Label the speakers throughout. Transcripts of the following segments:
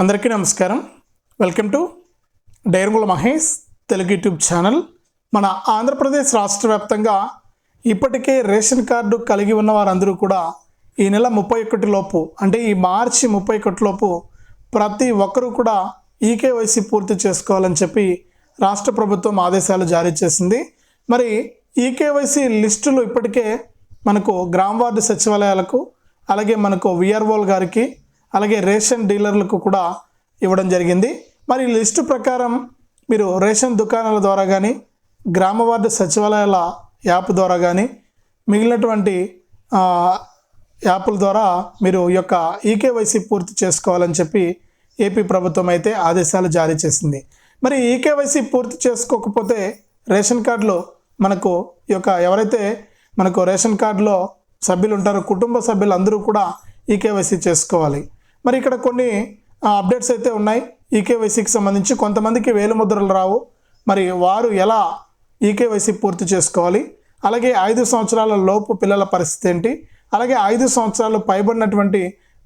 Speaker 1: అందరికీ నమస్కారం. Welcome to డైర్ముల Mahesh Telugu YouTube channel. మన ఆంధ్రప్రదేశ్ రాష్ట్ర వ్యాప్తంగా ఇప్పటికే రేషన్ కార్డు కలిగి ఉన్న వారందరూ కూడా ఈ నెల ముప్పై ఒకటి లోపు అంటే ఈ మార్చి ముప్పై ఒకటి లోపు ప్రతి ఒక్కరూ కూడా ఈకేవైసీ పూర్తి చేసుకోవాలని చెప్పి రాష్ట్ర ప్రభుత్వం ఆదేశాలు జారీ చేసింది. మరి ఈకేవైసీ లిస్టులు ఇప్పటికే మనకు గ్రామ వార్డు సచివాలయాలకు అలాగే మనకు విఆర్ఓల్ గారికి అలాగే రేషన్ డీలర్లకు కూడా ఇవ్వడం జరిగింది. మరి ఈ లిస్టు ప్రకారం మీరు రేషన్ దుకాణాల ద్వారా కానీ గ్రామ వార్డు సచివాలయాల యాప్ ద్వారా కానీ మిగిలినటువంటి యాప్ల ద్వారా మీరు ఈ యొక్క ఈకేవైసీ పూర్తి చేసుకోవాలని చెప్పి ఏపీ ప్రభుత్వం అయితే ఆదేశాలు జారీ చేసింది. మరి ఈకేవైసీ పూర్తి చేసుకోకపోతే రేషన్ కార్డులో మనకు ఈ యొక్క ఎవరైతే మనకు రేషన్ కార్డులో సభ్యులు ఉంటారో కుటుంబ సభ్యులు అందరూ కూడా ఈకేవైసీ చేసుకోవాలి. మరి ఇక్కడ కొన్ని అప్డేట్స్ అయితే ఉన్నాయి. ఈకేవైసీకి సంబంధించి కొంతమందికి వేలు ముద్రలు రావు. మరి వారు ఎలా ఈకేవైసీ పూర్తి చేసుకోవాలి? అలాగే ఐదు సంవత్సరాల లోపు పిల్లల పరిస్థితి ఏంటి? అలాగే ఐదు సంవత్సరాలు పైబడినటువంటి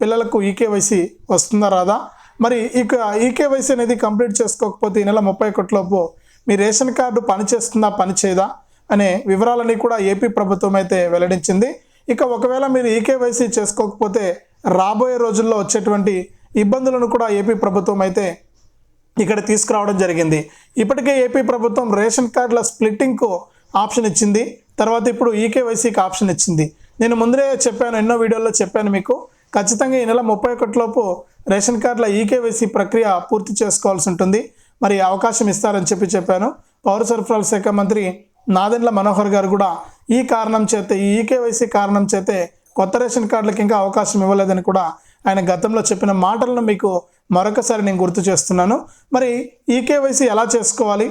Speaker 1: పిల్లలకు ఈకేవైసీ వస్తుందా రాదా? మరి ఇక ఈకేవైసీ అనేది కంప్లీట్ చేసుకోకపోతే ఈ నెల ముప్పై ఒకటిలోపు మీ రేషన్ కార్డు పనిచేస్తుందా పనిచేయదా? అనే వివరాలని కూడా ఏపీ ప్రభుత్వం అయితే వెల్లడించింది. ఇక ఒకవేళ మీరు ఈకేవైసీ చేసుకోకపోతే రాబోయే రోజుల్లో వచ్చేటువంటి ఇబ్బందులను కూడా ఏపీ ప్రభుత్వం అయితే ఇక్కడ తీసుకురావడం జరిగింది. ఇప్పటికే ఏపీ ప్రభుత్వం రేషన్ కార్డుల స్ప్లిట్టింగ్కు ఆప్షన్ ఇచ్చింది. తర్వాత ఇప్పుడు ఈకేవైసీకి ఆప్షన్ ఇచ్చింది. నేను ముందరే చెప్పాను ఎన్నో వీడియోల్లో చెప్పాను మీకు. ఖచ్చితంగా ఈ నెల ముప్పై ఒకటిలోపు రేషన్ కార్డుల ఈకేవైసీ ప్రక్రియ పూర్తి చేసుకోవాల్సి ఉంటుంది. మరి అవకాశం ఇస్తారని చెప్పి చెప్పాను. పౌర సరఫరాల శాఖ మంత్రి నాదెండ్ల మనోహర్ గారు కూడా ఈ కారణం చేతే ఈ ఈకేవైసీ కారణం చేతే కొత్త రేషన్ కార్డులకు ఇంకా అవకాశం ఇవ్వలేదని కూడా ఆయన గతంలో చెప్పిన మాటలను మీకు మరొకసారి నేను గుర్తు చేస్తున్నాను. మరి ఈకేవైసీ ఎలా చేసుకోవాలి?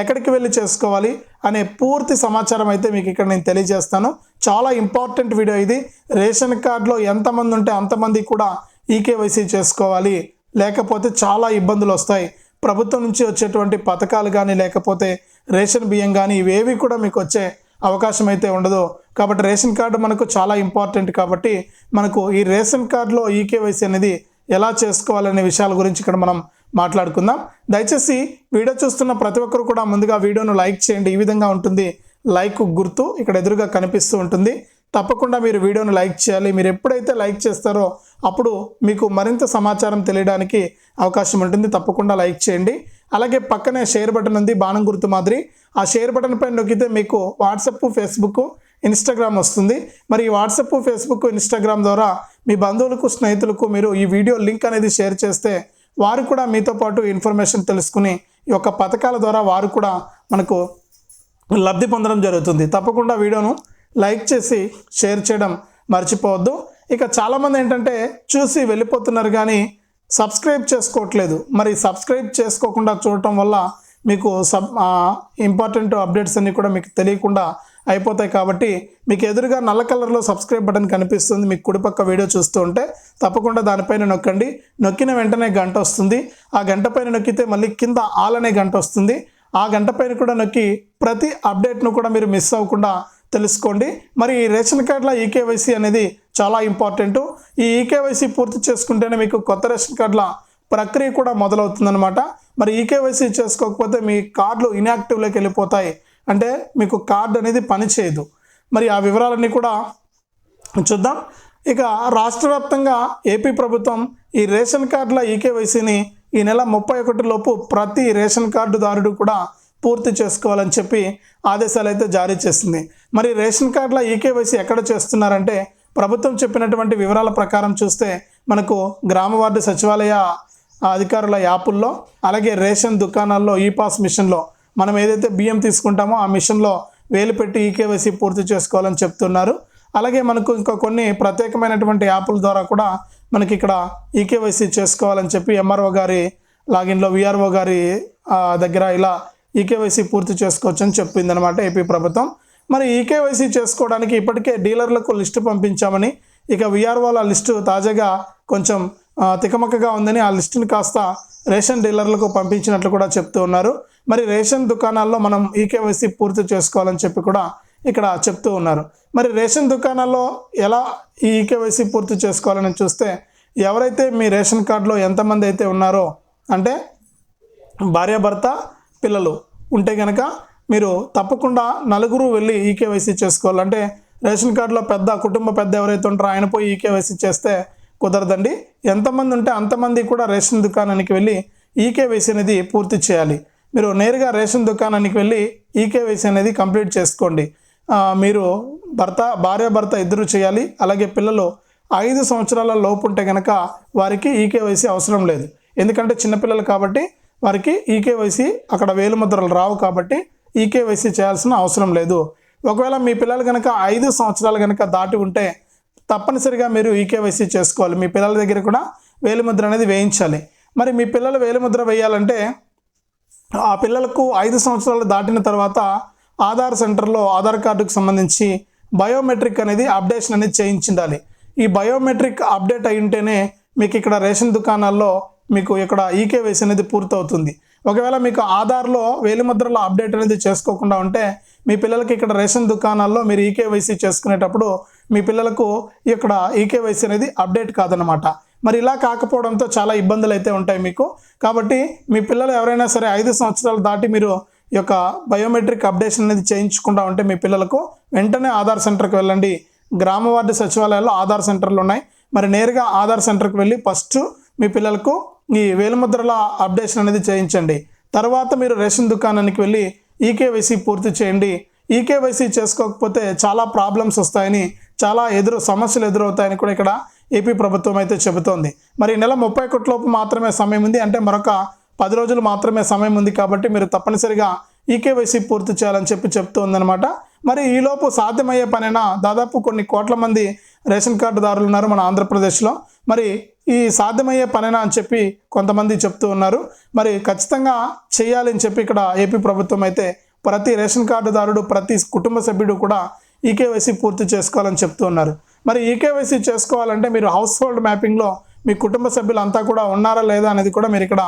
Speaker 1: ఎక్కడికి వెళ్ళి చేసుకోవాలి? అనే పూర్తి సమాచారం అయితే మీకు ఇక్కడ నేను తెలియజేస్తాను. చాలా ఇంపార్టెంట్ వీడియో ఇది. రేషన్ కార్డులో ఎంతమంది ఉంటే అంతమంది కూడా ఈకేవైసీ చేసుకోవాలి. లేకపోతే చాలా ఇబ్బందులు వస్తాయి. ప్రభుత్వం నుంచి వచ్చేటువంటి పథకాలు కానీ లేకపోతే రేషన్ బియ్యం కానీ ఇవేవి కూడా మీకు వచ్చే అవకాశం అయితే ఉండదు. కాబట్టి రేషన్ కార్డు మనకు చాలా ఇంపార్టెంట్ కాబట్టి మనకు ఈ రేషన్ కార్డులో ఈకేవైసీ అనేది ఎలా చేసుకోవాలనే విషయాల గురించి ఇక్కడ మనం మాట్లాడుకుందాం. దయచేసి వీడియో చూస్తున్న ప్రతి ఒక్కరు కూడా ముందుగా వీడియోను లైక్ చేయండి. ఈ విధంగా ఉంటుంది. లైక్ గుర్తు ఇక్కడ ఎదురుగా కనిపిస్తూ ఉంటుంది. తప్పకుండా మీరు వీడియోను లైక్ చేయాలి. మీరు ఎప్పుడైతే లైక్ చేస్తారో అప్పుడు మీకు మరింత సమాచారం తెలియడానికి అవకాశం ఉంటుంది. తప్పకుండా లైక్ చేయండి. అలాగే పక్కనే షేర్ బటన్ ఉంది బాణం గుర్తు మాదిరి. ఆ షేర్ బటన్ పైన నొక్కితే మీకు వాట్సప్ ఫేస్బుక్ ఇన్స్టాగ్రామ్ వస్తుంది. మరి ఈ వాట్సప్ ఫేస్బుక్ ఇన్స్టాగ్రామ్ ద్వారా మీ బంధువులకు స్నేహితులకు మీరు ఈ వీడియో లింక్ అనేది షేర్ చేస్తే వారు కూడా మీతో పాటు ఇన్ఫర్మేషన్ తెలుసుకుని ఈ యొక్క పథకాల ద్వారా వారు కూడా మనకు లబ్ధి పొందడం జరుగుతుంది. తప్పకుండా వీడియోను లైక్ చేసి షేర్ చేయడం మర్చిపోవద్దు. ఇక చాలామంది ఏంటంటే చూసి వెళ్ళిపోతున్నారు కానీ సబ్స్క్రైబ్ చేసుకోవట్లేదు. మరి సబ్స్క్రైబ్ చేసుకోకుండా చూడటం వల్ల మీకు సబ్ ఇంపార్టెంట్ అప్డేట్స్ అన్నీ కూడా మీకు తెలియకుండా అయిపోతాయి కాబట్టి మీకు ఎదురుగా నల్ల కలర్లో సబ్స్క్రైబ్ బటన్ కనిపిస్తుంది. మీకు కుడిపక్క వీడియో చూస్తూ ఉంటే తప్పకుండా దానిపైన నొక్కండి. నొక్కిన వెంటనే గంట వస్తుంది. ఆ గంట పైన నొక్కితే మళ్ళీ కింద ఆల్ అనే గంట వస్తుంది. ఆ గంట పైన కూడా నొక్కి ప్రతి అప్డేట్ను కూడా మీరు మిస్ అవ్వకుండా తెలుసుకోండి. మరి ఈ రేషన్ కార్డుల ఈకేవైసీ అనేది చాలా ఇంపార్టెంట్ ఈ ఈకేవైసీ పూర్తి చేసుకుంటేనే మీకు కొత్త రేషన్ కార్డుల ప్రక్రియ కూడా మొదలవుతుందన్నమాట. మరి ఈకేవైసీ చేసుకోకపోతే మీ కార్డులు ఇన్యాక్టివ్లోకి వెళ్ళిపోతాయి. అంటే మీకు కార్డు అనేది పనిచేయదు మరి ఆ వివరాలన్నీ కూడా చూద్దాం. ఇక రాష్ట్ర వ్యాప్తంగా ఏపీ ప్రభుత్వం ఈ రేషన్ కార్డుల ఈకేవైసీని ఈ నెల ముప్పై ఒకటి లోపు ప్రతి రేషన్ కార్డుదారుడు కూడా పూర్తి చేసుకోవాలని చెప్పి ఆదేశాలు అయితే జారీ చేసింది. మరి రేషన్ కార్డుల ఈకేవైసీ ఎక్కడ చేస్తున్నారంటే ప్రభుత్వం చెప్పినటువంటి వివరాల ప్రకారం చూస్తే మనకు గ్రామ వార్డు సచివాలయ అధికారుల యాపుల్లో అలాగే రేషన్ దుకాణాల్లో ఈ పాస్ మిషన్లో మనం ఏదైతే బియ్యం తీసుకుంటామో ఆ మిషన్లో వేలు పెట్టి ఈకేవైసీ పూర్తి చేసుకోవాలని చెప్తున్నారు. అలాగే మనకు ఇంకా కొన్ని ప్రత్యేకమైనటువంటి యాప్ల ద్వారా కూడా మనకి ఇక్కడ ఈకేవైసీ చేసుకోవాలని చెప్పి ఎంఆర్ఓ గారి లాగిన్లో విఆర్ఓ గారి దగ్గర ఇలా ఈకేవైసీ పూర్తి చేసుకోవచ్చని చెప్పిందనమాట ఏపీ ప్రభుత్వం. మరి ఈకేవైసీ చేసుకోవడానికి ఇప్పటికే డీలర్లకు లిస్టు పంపించామని ఇక విఆర్ఓల లిస్టు తాజాగా కొంచెం తికమకగా ఉందని ఆ లిస్టుని కాస్త రేషన్ డీలర్లకు పంపించినట్లు కూడా చెప్తూ ఉన్నారు. మరి రేషన్ దుకాణాల్లో మనం ఈకేవైసీ పూర్తి చేసుకోవాలని చెప్పి కూడా ఇక్కడ చెప్తూ ఉన్నారు. మరి రేషన్ దుకాణాల్లో ఎలా ఈ ఈకేవైసీ పూర్తి చేసుకోవాలని చూస్తే ఎవరైతే మీ రేషన్ కార్డులో ఎంతమంది అయితే ఉన్నారో అంటే భార్యాభర్త పిల్లలు ఉంటే కనుక మీరు తప్పకుండా నలుగురు వెళ్ళి ఈకేవైసీ చేసుకోవాలి అంటే రేషన్ కార్డులో పెద్ద కుటుంబ పెద్ద ఎవరైతే ఉంటారో ఆయన పోయి ఈకేవైసీ చేస్తే కుదరదండి. ఎంతమంది ఉంటే అంతమంది కూడా రేషన్ దుకాణానికి వెళ్ళి ఈకేవైసీ అనేది పూర్తి చేయాలి. మీరు నేరుగా రేషన్ దుకాణానికి వెళ్ళి ఈకేవైసీ అనేది కంప్లీట్ చేసుకోండి. మీరు భర్త భార్య భర్త ఇద్దరు చేయాలి. అలాగే పిల్లలు ఐదు సంవత్సరాల లోపు ఉంటే కనుక వారికి ఈకేవైసీ అవసరం లేదు. ఎందుకంటే చిన్నపిల్లలు కాబట్టి వారికి ఈకేవైసీ అక్కడ వేలుముద్రలు రావు కాబట్టి ఈకేవైసీ చేయాల్సిన అవసరం లేదు. ఒకవేళ మీ పిల్లలు కనుక ఐదు సంవత్సరాలు కనుక దాటి ఉంటే తప్పనిసరిగా మీరు ఈకేవైసీ చేసుకోవాలి. మీ పిల్లల దగ్గర కూడా వేలిముద్ర అనేది వేయించాలి. మరి మీ పిల్లలు వేలిముద్ర వేయాలంటే ఆ పిల్లలకు ఐదు సంవత్సరాలు దాటిన తర్వాత ఆధార్ సెంటర్లో ఆధార్ కార్డుకు సంబంధించి బయోమెట్రిక్ అనేది అప్డేషన్ అనేది చేయించిండాలి. ఈ బయోమెట్రిక్ అప్డేట్ అయి ఉంటేనే మీకు ఇక్కడ రేషన్ దుకాణాల్లో మీకు ఇక్కడ ఈకేవైసీ అనేది పూర్తవుతుంది. ఒకవేళ మీకు ఆధార్లో వేలిముద్రలో అప్డేట్ అనేది చేసుకోకుండా ఉంటే మీ పిల్లలకి ఇక్కడ రేషన్ దుకాణాల్లో మీరు ఈకేవైసీ చేసుకునేటప్పుడు మీ పిల్లలకు ఇక్కడ ఈకేవైసీ అనేది అప్డేట్ కాదనమాట మరి ఇలా కాకపోవడంతో చాలా ఇబ్బందులు అయితే ఉంటాయి మీకు. కాబట్టి మీ పిల్లలు ఎవరైనా సరే ఐదు సంవత్సరాలు దాటి మీరు ఈ యొక్క బయోమెట్రిక్ అప్డేషన్ అనేది చేయించకుండా ఉంటే మీ పిల్లలకు వెంటనే ఆధార్ సెంటర్కి వెళ్ళండి. గ్రామ వార్డు సచివాలయాల్లో ఆధార్ సెంటర్లు ఉన్నాయి. మరి నేరుగా ఆధార్ సెంటర్కి వెళ్ళి ఫస్ట్ మీ పిల్లలకు ఈ వేలుముద్రల అప్డేషన్ అనేది చేయించండి. తర్వాత మీరు రేషన్ దుకాణానికి వెళ్ళి ఈకేవైసీ పూర్తి చేయండి. ఈకేవైసీ చేసుకోకపోతే చాలా ప్రాబ్లమ్స్ వస్తాయని చాలా ఎదురు సమస్యలు ఎదురవుతాయని కూడా ఇక్కడ ఏపీ ప్రభుత్వం అయితే చెబుతోంది. మరి నెల ముప్పై ఒకటిలోపు మాత్రమే సమయం ఉంది అంటే మరొక పది రోజులు మాత్రమే సమయం ఉంది కాబట్టి మీరు తప్పనిసరిగా ఈకేవైసీ పూర్తి చేయాలని చెప్పి చెప్తూ మరి ఈలోపు సాధ్యమయ్యే పనైనా దాదాపు కొన్ని కోట్ల మంది రేషన్ కార్డుదారులు ఉన్నారు మన ఆంధ్రప్రదేశ్లో. మరి ఈ సాధ్యమయ్యే పనేనా అని చెప్పి కొంతమంది చెప్తూ ఉన్నారు. మరి ఖచ్చితంగా చేయాలని చెప్పి ఇక్కడ ఏపీ ప్రభుత్వం అయితే ప్రతి రేషన్ కార్డుదారుడు ప్రతి కుటుంబ సభ్యుడు కూడా ఈకేవైసీ పూర్తి చేసుకోవాలని చెప్తూ ఉన్నారు. మరి ఈకేవైసీ చేసుకోవాలంటే మీరు హౌస్ హోల్డ్ మ్యాపింగ్లో మీ కుటుంబ సభ్యులంతా కూడా ఉన్నారా లేదా అనేది కూడా మీరు ఇక్కడ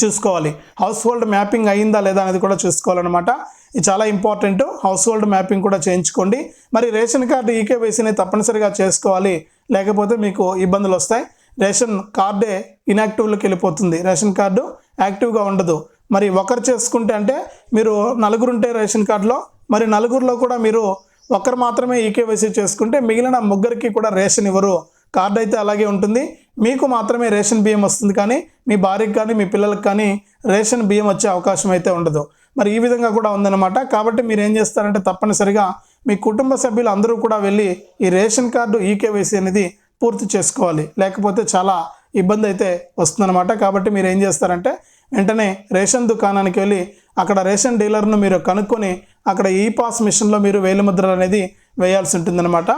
Speaker 1: చూసుకోవాలి. హౌస్ హోల్డ్ మ్యాపింగ్ అయిందా లేదా అనేది కూడా చూసుకోవాలన్నమాట. ఇది చాలా ఇంపార్టెంట్. హౌస్ హోల్డ్ మ్యాపింగ్ కూడా చేయించుకోండి. మరి రేషన్ కార్డు ఈకేవైసీని తప్పనిసరిగా చేసుకోవాలి. లేకపోతే మీకు ఇబ్బందులు వస్తాయి. రేషన్ కార్డే ఇన్యాక్టివ్లోకి వెళ్ళిపోతుంది. రేషన్ కార్డు యాక్టివ్గా ఉండదు. మరి ఒకరు చేసుకుంటే అంటే మీరు నలుగురు ఉంటే రేషన్ కార్డులో మరి నలుగురిలో కూడా మీరు ఒకరు మాత్రమే ఈకేవైసీ చేసుకుంటే మిగిలిన ముగ్గురికి కూడా రేషన్ ఇవ్వరు. కార్డు అయితే అలాగే ఉంటుంది. మీకు మాత్రమే రేషన్ బియ్యం వస్తుంది కానీ మీ భార్యకి కానీ మీ పిల్లలకు కానీ రేషన్ బియ్యం వచ్చే అవకాశం అయితే ఉండదు. మరి ఈ విధంగా కూడా ఉందన్నమాట. కాబట్టి మీరు ఏం చేస్తారంటే తప్పనిసరిగా మీ కుటుంబ సభ్యులు అందరూ కూడా వెళ్ళి ఈ రేషన్ కార్డు ఈకేవైసీ అనేది పూర్తి చేసుకోవాలి. లేకపోతే చాలా ఇబ్బంది అయితే వస్తుందన్నమాట. కాబట్టి మీరు ఏం చేస్తారంటే వెంటనే రేషన్ దుకాణానికి వెళ్ళి అక్కడ రేషన్ డీలర్ను మీరు కనుక్కొని అక్కడ ఈ పాస్ మిషన్లో మీరు వేలిముద్రలు అనేది వేయాల్సి ఉంటుందన్నమాట.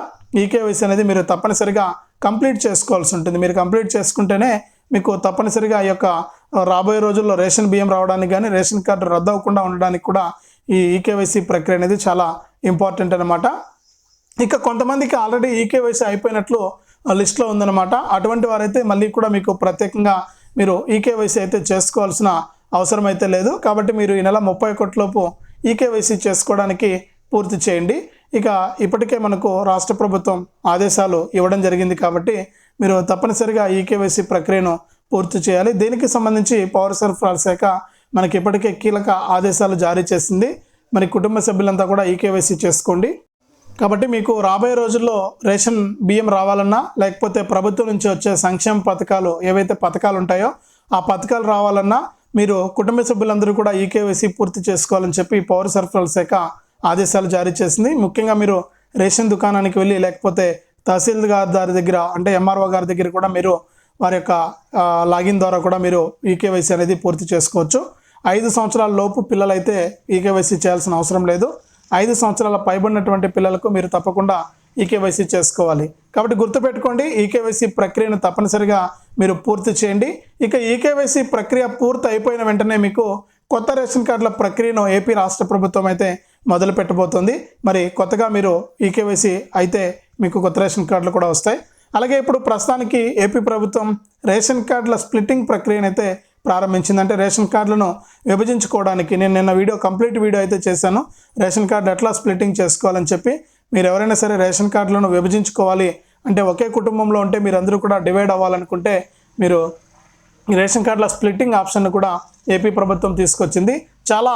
Speaker 1: ఈకేవైసీ అనేది మీరు తప్పనిసరిగా కంప్లీట్ చేసుకోవాల్సి ఉంటుంది. మీరు కంప్లీట్ చేసుకుంటేనే మీకు తప్పనిసరిగా ఈ యొక్క రాబోయే రోజుల్లో రేషన్ బియ్యం రావడానికి కానీ రేషన్ కార్డు రద్దు అవ్వకుండా ఉండడానికి కూడా ఈ ఈకేవైసీ ప్రక్రియ అనేది చాలా ఇంపార్టెంట్ అనమాట ఇక కొంతమందికి ఆల్రెడీ ఈకేవైసీ అయిపోయినట్లు లిస్ట్లో ఉందన్నమాట. అటువంటి వారైతే మళ్ళీ కూడా మీకు ప్రత్యేకంగా మీరు ఈకేవైసీ అయితే చేసుకోవాల్సిన అవసరం అయితే లేదు. కాబట్టి మీరు ఈ నెల ముప్పై ఒకటిలోపు ఈకేవైసీ చేసుకోవడానికి పూర్తి చేయండి. ఇక ఇప్పటికే మనకు రాష్ట్ర ప్రభుత్వం ఆదేశాలు ఇవ్వడం జరిగింది కాబట్టి మీరు తప్పనిసరిగా ఈకేవైసీ ప్రక్రియను పూర్తి చేయాలి. దీనికి సంబంధించి పౌర సరఫరాల శాఖ మనకి ఇప్పటికే కీలక ఆదేశాలు జారీ చేసింది. మరి కుటుంబ సభ్యులంతా కూడా ఈకేవైసీ చేసుకోండి. కాబట్టి మీకు రాబోయే రోజుల్లో రేషన్ బియ్యం రావాలన్నా లేకపోతే ప్రభుత్వం నుంచి వచ్చే సంక్షేమ పథకాలు ఏవైతే పథకాలు ఉంటాయో ఆ పథకాలు రావాలన్నా మీరు కుటుంబ సభ్యులందరూ కూడా ఈకేవైసీ పూర్తి చేసుకోవాలని చెప్పి పౌర సరఫరాల శాఖ ఆదేశాలు జారీ చేసింది. ముఖ్యంగా మీరు రేషన్ దుకాణానికి వెళ్ళి లేకపోతే తహసీల్దార్ గారి దగ్గర అంటే ఎంఆర్ఓ గారి దగ్గర కూడా మీరు వారి యొక్క లాగిన్ ద్వారా కూడా మీరు ఈకేవైసీ అనేది పూర్తి చేసుకోవచ్చు. ఐదు సంవత్సరాల లోపు పిల్లలైతే ఈకేవైసీ చేయాల్సిన అవసరం లేదు. ఐదు సంవత్సరాల పైబడినటువంటి పిల్లలకు మీరు తప్పకుండా ఈకేవైసీ చేసుకోవాలి. కాబట్టి గుర్తుపెట్టుకోండి ఈకేవైసీ ప్రక్రియను తప్పనిసరిగా మీరు పూర్తి చేయండి. ఇక ఈకేవైసీ ప్రక్రియ పూర్తి అయిపోయిన వెంటనే మీకు కొత్త రేషన్ కార్డుల ప్రక్రియను ఏపీ రాష్ట్ర ప్రభుత్వం అయితే మొదలు పెట్టబోతుంది. మరి కొత్తగా మీరు ఈకేవైసీ అయితే మీకు కొత్త రేషన్ కార్డులు కూడా వస్తాయి. అలాగే ఇప్పుడు ప్రస్తుతానికి ఏపీ ప్రభుత్వం రేషన్ కార్డుల స్ప్లిట్టింగ్ ప్రక్రియను ప్రారంభించిందంటే ప్రారంభించింది అంటే రేషన్ కార్డులను విభజించుకోవడానికి నేను నిన్న వీడియో కంప్లీట్ వీడియో అయితే చేశాను. రేషన్ కార్డు ఎట్లా స్ప్లిట్టింగ్ చేసుకోవాలని చెప్పి మీరు ఎవరైనా సరే రేషన్ కార్డులను విభజించుకోవాలి అంటే ఒకే కుటుంబంలో ఉంటే మీరందరూ కూడా డివైడ్ అవ్వాలనుకుంటే మీరు రేషన్ కార్డుల స్ప్లిట్టింగ్ ఆప్షన్ కూడా ఏపీ ప్రభుత్వం తీసుకొచ్చింది. చాలా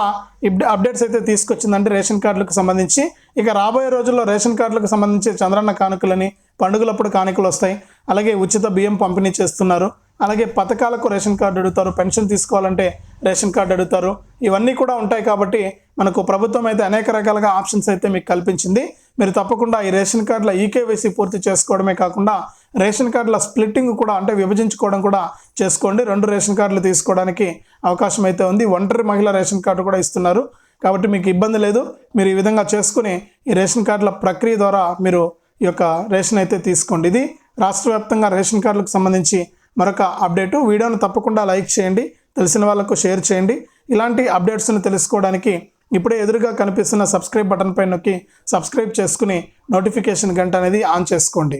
Speaker 1: అప్డేట్స్ అయితే తీసుకొచ్చిందంటే రేషన్ కార్డులకు సంబంధించి. ఇక రాబోయే రోజుల్లో రేషన్ కార్డులకు సంబంధించి చంద్రన్న కానుకలని పండుగలప్పుడు కానుకలు వస్తాయి. అలాగే ఉచిత బియ్యం పంపిణీ చేస్తున్నారు. అలాగే పథకాలకు రేషన్ కార్డు అడుగుతారు. పెన్షన్ తీసుకోవాలంటే రేషన్ కార్డు అడుగుతారు. ఇవన్నీ కూడా ఉంటాయి కాబట్టి మనకు ప్రభుత్వం అయితే అనేక రకాలుగా ఆప్షన్స్ అయితే మీకు కల్పించింది. మీరు తప్పకుండా ఈ రేషన్ కార్డుల ఈకేవైసీ పూర్తి చేసుకోవడమే కాకుండా రేషన్ కార్డుల స్ప్లిట్టింగ్ కూడా అంటే విభజించుకోవడం కూడా చేసుకోండి. రెండు రేషన్ కార్డులు తీసుకోవడానికి అవకాశం అయితే ఉంది. ఒంటరి మహిళ రేషన్ కార్డు కూడా ఇస్తున్నారు. కాబట్టి మీకు ఇబ్బంది లేదు. మీరు ఈ విధంగా చేసుకుని ఈ రేషన్ కార్డుల ప్రక్రియ ద్వారా మీరు ఈ యొక్క రేషన్ అయితే తీసుకోండి. ఇది రాష్ట్ర వ్యాప్తంగా రేషన్ కార్డులకు సంబంధించి మరొక అప్డేటు. వీడియోను తప్పకుండా లైక్ చేయండి తెలిసిన వాళ్ళకు షేర్ చేయండి. ఇలాంటి అప్డేట్స్ని తెలుసుకోవడానికి ఇప్పుడే ఎదురుగా కనిపిస్తున్న సబ్స్క్రైబ్ బటన్ పై నొక్కి సబ్స్క్రైబ్ చేసుకుని నోటిఫికేషన్ గంట అనేది ఆన్ చేసుకోండి.